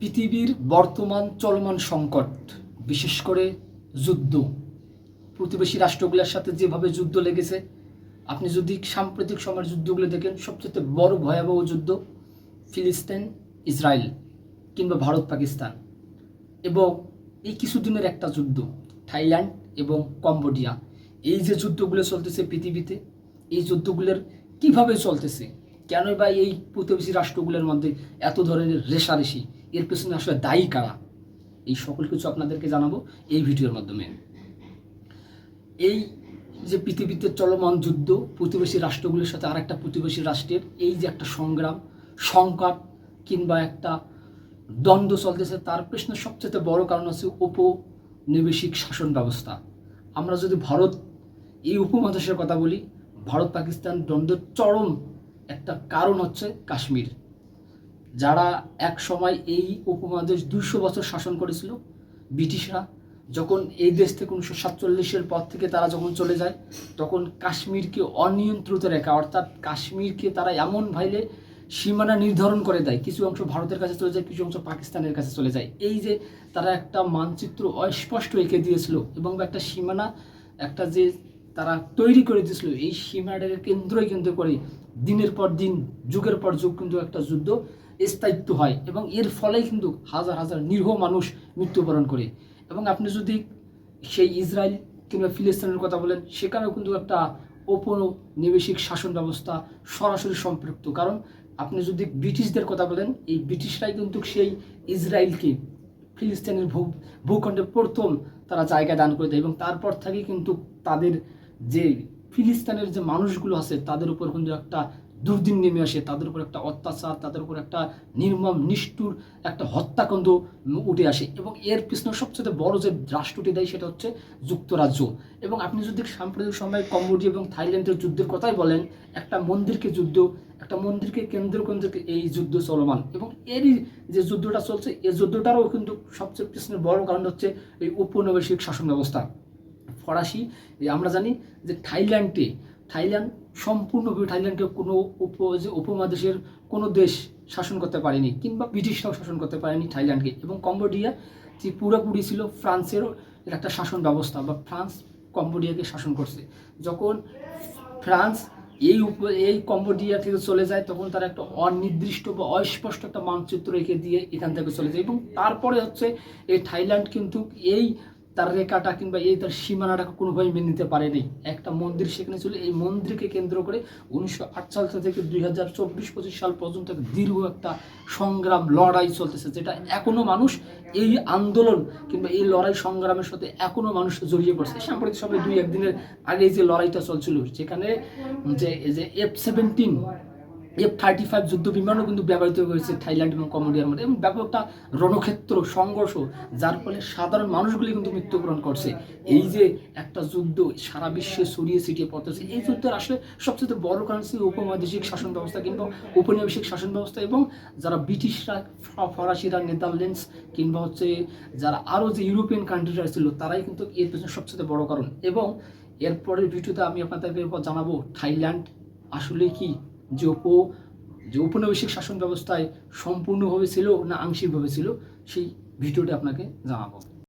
পৃথিবীর বর্তমান চলমান সংকট, বিশেষ করে যুদ্ধ। প্রতিবেশী রাষ্ট্রগুলোর সাথে যেভাবে যুদ্ধ লেগেছে, আপনি যদি সাম্প্রতিক সময়ের যুদ্ধগুলো দেখেন, সবচেয়ে বড় ভয়াবহ যুদ্ধ ফিলিস্তিন, ইসরায়েল কিংবা ভারত, পাকিস্তান এবং এই কিছুদিনের একটা যুদ্ধ, থাইল্যান্ড এবং কম্বোডিয়া। এই যে যুদ্ধগুলো চলতেছে পৃথিবীতে, এই যুদ্ধগুলোর কীভাবে চলতেছে? কেনই বা এই প্রতিবেশী রাষ্ট্রগুলোর মধ্যে এত ধরনের রেশারেশি এর পেছনে আসলে দায়ী কারা? এই সকল কিছু আপনাদেরকে জানাব এই ভিডিওর মাধ্যমে। এই যে পৃথিবীতে চলমান যুদ্ধ, প্রতিবেশী রাষ্ট্রগুলির সাথে আর একটা প্রতিবেশী রাষ্ট্রের, এই যে একটা সংগ্রাম, সংকট কিংবা একটা দ্বন্দ্ব চলতেছে, তার পেছনে সবচেয়ে বড় কারণ হচ্ছে উপনিবেশিক শাসন ব্যবস্থা। আমরা যদি ভারত, এই উপমহাদেশের কথা বলি ভারত পাকিস্তান দ্বন্দ্বের চরম একটা কারণ হচ্ছে কাশ্মীর। যারা এক সময় এই উপমহাদেশ দুশো বছর শাসন করেছিল, ব্রিটিশরা, যখন এই দেশ থেকে উনিশশো সাতচল্লিশের পর থেকে তারা যখন চলে যায়, তখন কাশ্মীরকে অনিয়ন্ত্রিত রেখা, অর্থাৎ কাশ্মীরকে তারা এমন ভাইলে সীমানা নির্ধারণ করে দেয়, কিছু অংশ ভারতের কাছে চলে যায়, কিছু অংশ পাকিস্তানের কাছে চলে যায়। এই যে তারা একটা মানচিত্র অস্পষ্ট এঁকে দিয়েছিল এবং একটা সীমানা, একটা যে তারা তৈরি করে দিয়েছিল, এই সীমানাটাকে কেন্দ্রই কেন্দ্র করে দিনের পর দিন, যুগের পর যুগ কিন্তু একটা যুদ্ধ স্থায়িত্ব হয় এবং এর ফলেই কিন্তু হাজার হাজার নিরীহ মানুষ মৃত্যুবরণ করে। এবং আপনি যদি সেই ইসরায়েল কিংবা ফিলিস্তিনের কথা বলেন, সেখানেও কিন্তু একটা ঔপনিবেশিক শাসন ব্যবস্থা সরাসরি সম্পৃক্ত। কারণ আপনি যদি ব্রিটিশদের কথা বলেন, এই ব্রিটিশরাই কিন্তু সেই ইসরায়েলকে ফিলিস্তিনের ভূ, ভূখণ্ডে প্রথম তারা জায়গা দান করে দেয় এবং তারপর থেকে কিন্তু তাদের যে ফিলিস্তিনের যে মানুষগুলো আছে, তাদের উপর কিন্তু একটা দুর্দিন নেমে আসে, তাদের উপর একটা অত্যাচার, তাদের উপর একটা নির্মম, নিষ্ঠুর একটা হত্যাকাণ্ড উঠে আসে। এবং এর পিছনে সবচেয়ে বড় যে রাষ্ট্রটি দেয়, সেটা হচ্ছে যুক্তরাজ্য। এবং আপনি যদি সাম্প্রতিক সময়ে কম্বোডিয়া এবং থাইল্যান্ডের যুদ্ধের কথাই বলেন, একটা মন্দিরকে যুদ্ধ, একটা মন্দিরকে কেন্দ্র কেন্দ্র এই যুদ্ধ চলমান। এবং এরই যে যুদ্ধটা চলছে এই যুদ্ধটারও কিন্তু সবচেয়ে পিছনে বড় কারণ হচ্ছে এই উপনিবেশিক শাসন ব্যবস্থা। ফরাসি আমরা জানি যে থাইল্যান্ডে, থাইল্যান্ড সম্পূর্ণভাবে থাইল্যান্ডকে কোনো উপ উপমহাদেশের কোনো দেশ শাসন করতে পারেনি, কিংবা ব্রিটিশরাও শাসন করতে পারেনি থাইল্যান্ডকে। এবং কম্বোডিয়া, যে পুরোপুরি ছিল ফ্রান্সেরও একটা শাসন ব্যবস্থা, বা ফ্রান্স কম্বোডিয়াকে শাসন করছে। যখন ফ্রান্স এই উপ এই কম্বোডিয়া থেকে চলে যায়, তখন তারা একটা অনির্দিষ্ট বা অস্পষ্ট একটা মানচিত্র রেখে দিয়ে এখান থেকে চলে যায়। এবং তারপরে হচ্ছে এই থাইল্যান্ড কিন্তু এই তার রেখাটা কিংবা এই তার সীমানাটাকে কোনোভাবেই মেনে নিতে পারেনি। একটা মন্দির সেখানে ছিল এই মন্দিরকে কেন্দ্র করে উনিশশো আট সাল থেকে দুই হাজার চব্বিশ পঁচিশ সাল পর্যন্ত দীর্ঘ একটা সংগ্রাম, লড়াই চলতেছে, যেটা এখনও মানুষ এই আন্দোলন কিংবা এই লড়াই সংগ্রামের সাথে এখনও মানুষ জড়িয়ে পড়ছে। সাম্প্রতিক সময় দুই একদিনের আগে যে লড়াইটা চলছিল, যেখানে যে যে F seventeen F thirty five যুদ্ধ বিমানও কিন্তু ব্যবহৃত হয়েছে থাইল্যান্ড এবং কম্বোডিয়ার মধ্যে। এবং ব্যাপক একটা রণক্ষেত্র, সংঘর্ষ, যার ফলে সাধারণ মানুষগুলি কিন্তু মৃত্যুবরণ করছে। এই যে একটা যুদ্ধ, সারা বিশ্বে ছড়িয়ে ছিটিয়ে পড়তেছে, এই যুদ্ধের আসলে সবচেয়ে বড় কারণ ছিল উপমহাদেশিক শাসন ব্যবস্থা কিংবা উপনিবেশিক শাসন ব্যবস্থা এবং যারা ব্রিটিশরা ফরাসিরা, নেদারল্যান্ডস কিংবা হচ্ছে যারা আরও যে ইউরোপিয়ান কান্ট্রিরা ছিল, তারাই কিন্তু এর পেছনে সবচেয়ে বড় কারণ। এবং এরপরের ভিডিওতে আমি আপনাদেরকে জানাব থাইল্যান্ড আসলে কি? যে উপ যে উপনিবেশিক শাসন ব্যবস্থায় সম্পূর্ণভাবে ছিল না আংশিকভাবে ছিল, সেই ভিডিওটি আপনাকে জানাব।